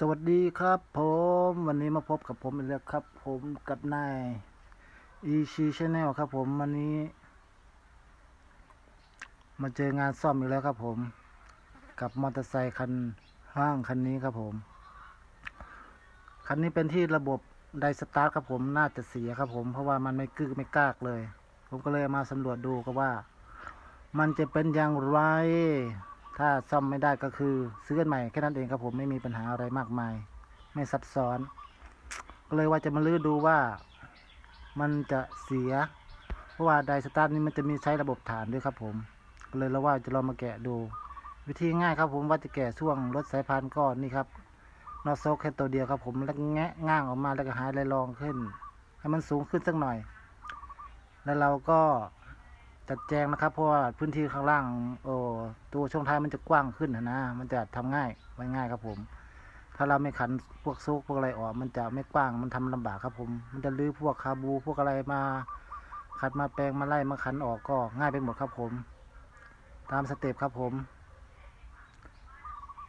สวัสดีครับผมวันนี้มาพบกับผมอีกแล้วครับ ผมกับนายอีชีชแนลครับผมวันนี้ มาเจองานซ่อมอีกแล้วครับผม กับมอเตอร์ไซค์คันห้างคันนี้ครับผม คันนี้เป็นที่ระบบไดสตาร์ทครับผมน่าจะเสียครับผม เพราะว่ามันไม่กึกไม่กากเลย ผมก็เลยมาสำรวจดูก็ว่า มันจะเป็นอย่างไร ถ้าซ่อมไม่ได้ก็คือซื้อกันใหม่แค่นั้นเองครับผมไม่มีปัญหาอะไรมากมาย ไม่ซับซ้อน ก็เลยว่าจะมาลื้อดูว่ามันจะเสีย เพราะว่าไดสตาร์ทนี้มันจะมีใช้ระบบฐานด้วยครับผม ก็เลยเราว่าจะลองมาแกะดู วิธีง่ายครับผมว่าจะแกะช่วงรถสายพานก้อนนี่ครับนอโซกแค่ตัวเดียวครับผมแล้วแงะง่างออกมาแล้วก็หายลายรองขึ้น ให้มันสูงขึ้นสักหน่อย แล้วเราก็ จัดแจงนะครับ เพราะว่าพื้นที่ข้างล่าง โอ้ตัวช่วงท้ายมันจะกว้างขึ้นนะนะ มันจะทำง่ายไว้ง่ายครับผม ถ้าเราไม่ขันพวกซุกพวกอะไรออก มันจะไม่กว้างมันทำลำบากครับผม มันจะลื้อพวกคาบูพวกอะไรมา ขัดมาแปลงมาไล่มาขันออกก็ง่ายไปหมดครับผม ตามสเต็ปครับผม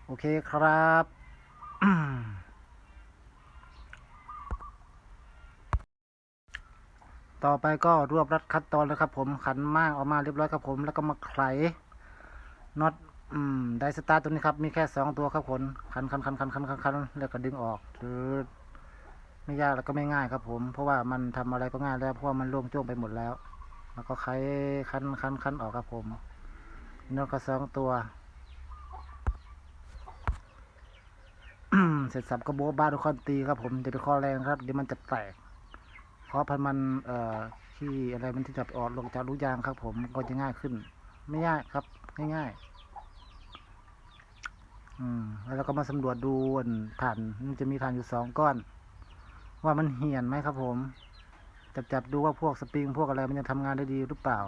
โอเคครับ ต่อไปก็รวบรัดขั้นตอนเลยครับ ผมขันม่างออกมาเรียบร้อยครับผม แล้วก็มาไขน็อตอืมไดสตาร์ตัวนี้ครับ มีแค่สองตัวครับผมขันขันขันขันขันขันขันแล้วก็ดึงออกหรือไม่ยากแล้วก็ไม่ง่ายครับ ผม เพราะว่ามันทำอะไรก็ง่ายแล้วเพราะว่ามันโล่งจ้งไปหมดแล้ว แล้วก็ไขคันคันคันออกครับผมน็อตก็สองตัวเสร็จสับก็โบ๊ะบ้าทุกคนตีครับผมจะไปข้อแรงครับเดี๋ยวมันจะแตก เพราะพันมันเอ่อที่อะไรมันที่จะออกลงจากลูกยางครับ ผมก็จะง่ายขึ้น ไม่ยากครับ ง่ายๆ อืม แล้วเราก็มาสำรวจดูอันฐานมันจะมีฐานอยู่สองก้อน ว่ามันเหี่ยนไหมครับ ผม จับจับดูว่าพวกสปริงพวกอะไรมันจะทำงานได้ดีหรือเปล่า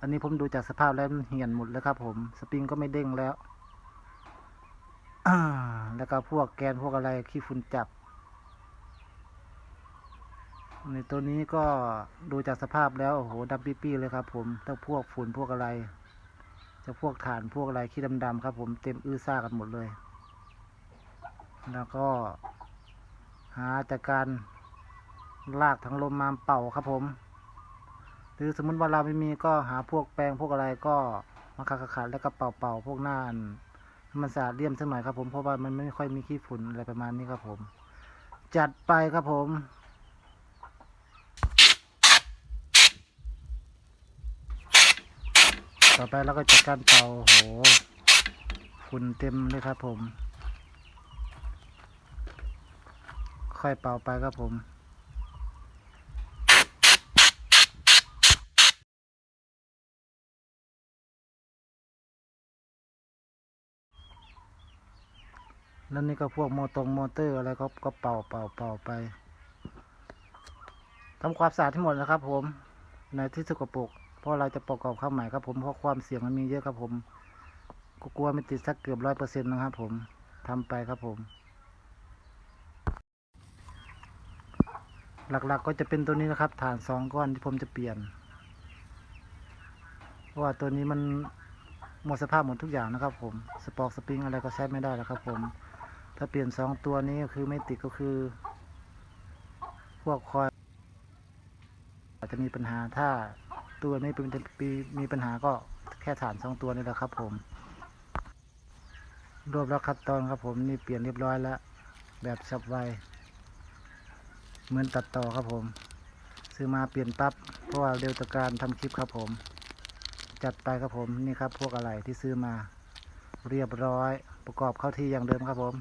อันนี้ผมดูจากสภาพแล้วมันเหี่ยนหมดแล้วครับ ผม สปริงก็ไม่เด้งแล้วแล้วก็พวกแกนพวกอะไรขี้ฝุ่นจับ ในตัวนี้ก็ดูจากสภาพแล้วโอ้โหดำปี้ๆเลยครับ ผมทั้งพวกฝุ่นพวกอะไร จะพวกฐานพวกอะไรขี้ดำๆครับ ผมเต็มอื้อซ่ากันหมดเลย แล้วก็ หาจากการลากถังลมมาเป่าครับผม หรือสมมุติว่าเราไม่มีก็หาพวกแปรงพวกอะไรก็มาขัดๆแล้วก็เป่าๆพวกหน้านมันสะอาดเลี่ยมสักหน่อยครับผมเพราะว่ามันไม่ค่อยมีขี้ฝุ่นอะไรประมาณนี้ครับผม จัดไปครับผม ต่อไปเราก็จัดการเป่าโหฝุ่นเต็มเลยครับผม ค่อยเป่าไปครับผมแล้วนี่ก็พวกโมตรงโมเตอร์อะไรก็ก็เป่าเป่าเป่าไปทำความสะอาดทั้งหมดนะครับผม ในที่สกปรก เพราะเราจะประกอบเข้าใหม่ครับผมเพราะความเสี่ยงมันมีเยอะครับผมก็กลัวไม่ติดสักเกือบร้อยเปอร์เซ็นต์นะครับผมทำไปครับผม หลักๆก็จะเป็นตัวนี้นะครับ ฐานสองก้อนที่ผมจะเปลี่ยน เพราะว่าตัวนี้มันหมดสภาพหมดทุกอย่างนะครับ ผมสปอกสปริงอะไรก็ใช้ไม่ได้แล้วครับ ผม ถ้าเปลี่ยนสองตัวนี้คือไม่ติดก็คือ พวกคอยอาจจะมีปัญหาถ้า ตัวไม่เป็นมีมีปัญหาก็แค่ฐานสองตัวนี่แหละครับ ผมรวบแล้วคัดตอนครับ ผมนี่เปลี่ยนเรียบร้อยแล้ว แบบฉับไวเหมือนตัดต่อครับผม ซื้อมาเปลี่ยนปั๊บเพราะว่าเร็วต่อการทำคลิปครับผม จัดไปครับผมนี่ครับ พวกอะไรที่ซื้อมาเรียบร้อย ประกอบเข้าที่อย่างเดิมครับผม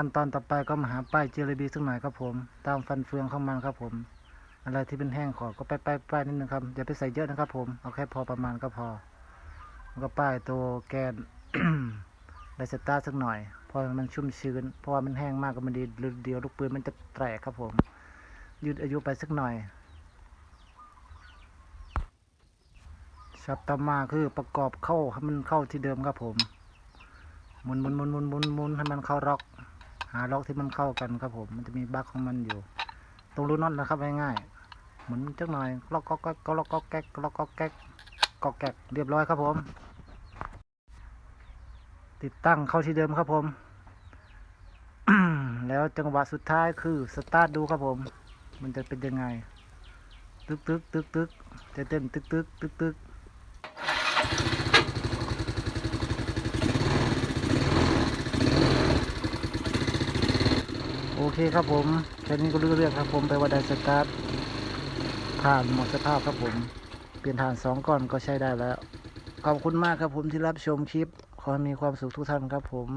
ขั้นตอนต่อไปก็มาหาป้ายเจลบีสักหน่อยครับผม ตามฟันเฟืองของมันครับผม อะไรที่เป็นแห้งขอก็ป้ายป้ายป้ายนิดนึงครับอย่าไปใส่เยอะนะครับผมเอาแค่พอประมาณก็พอแล้วก็ป้ายตัวแกนไดสตาร์สักหน่อยพราะมันชุ่มชื้นเพราะว่ามันแห้งมากก็มันดีเดียวลูกปืนมันจะแตกครับผม ยืดอายุไปสักหน่อยชับต่อมาคือประกอบเข้าให้มันเข้าที่เดิมครับผมหมุนหมุนหมุนหมุนหมุนมุนให้มันเข้าล็อก หาล็อกที่มันเข้ากันครับผม มันจะมีบั๊กของมันอยู่ ตรงรูน็อตนะครับง่ายๆเหมุนจักหน่อยล็อกก็ก็ก็ล็อกก็แก๊กล็อกก็แก๊กก็แก๊กเรียบร้อยครับผม ติดตั้งเข้าที่เดิมครับผม แล้วจังหวะสุดท้ายคือสตาร์ทดูครับผม มันจะเป็นยังไง ตึกตึกตึกตึกจะเต้นตึกตึกตึกตึก โอเคครับผมแค่นี้ก็รู้เรื่องครับผมไปว่าไดสตาร์ทผ่านหมดสภาพครับผม เปลี่ยนฐานสองก้อนก็ใช้ได้แล้ว ขอบคุณมากครับผมที่รับชมคลิป ขอให้มีความสุขทุกท่านครับผม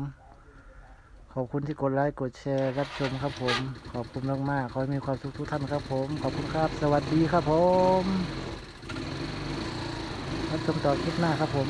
ขอบคุณที่กดไลค์กดแชร์รับชมครับผม ขอบคุณมากๆขอให้มีความสุขทุกท่านครับผม ขอบคุณครับ สวัสดีครับผมรับชมต่อคลิปหน้าครับผม